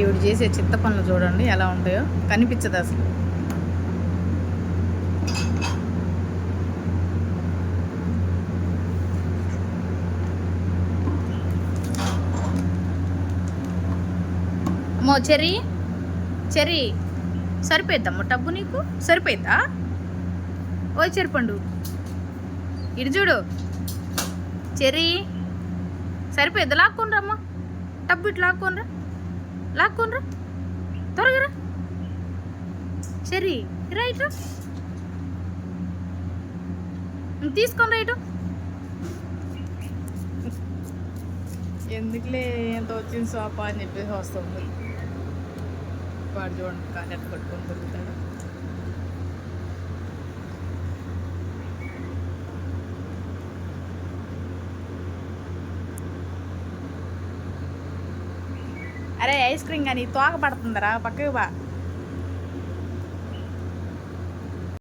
ఈవిడ చేసే చిత్త పనులు చూడండి ఎలా ఉంటాయో. కనిపించదు అసలు. అమ్మో చెరీ చెరీ సరిపోయిద్దమ్మా టబ్బు నీకు? సరిపోయిద్దా ఓ చెరిపండు. ఇటు చూడు. చెరీ సరిపోయిద్దా లాక్కోనరా అమ్మా టబ్బు ఇటు లాక్కోనరా లాక్కోనరా త్వరగా సరే రైట్ తీసుకొని రైటు ఎందుకులే ఎంత వచ్చింది సోపా అని చెప్పేసి వస్తుంది. వాడు చూడండి కానీ ఎట్లా పట్టుకొని అరే ఐస్ క్రీమ్ కానీ తోక పడుతుందిరా పక్కకు బా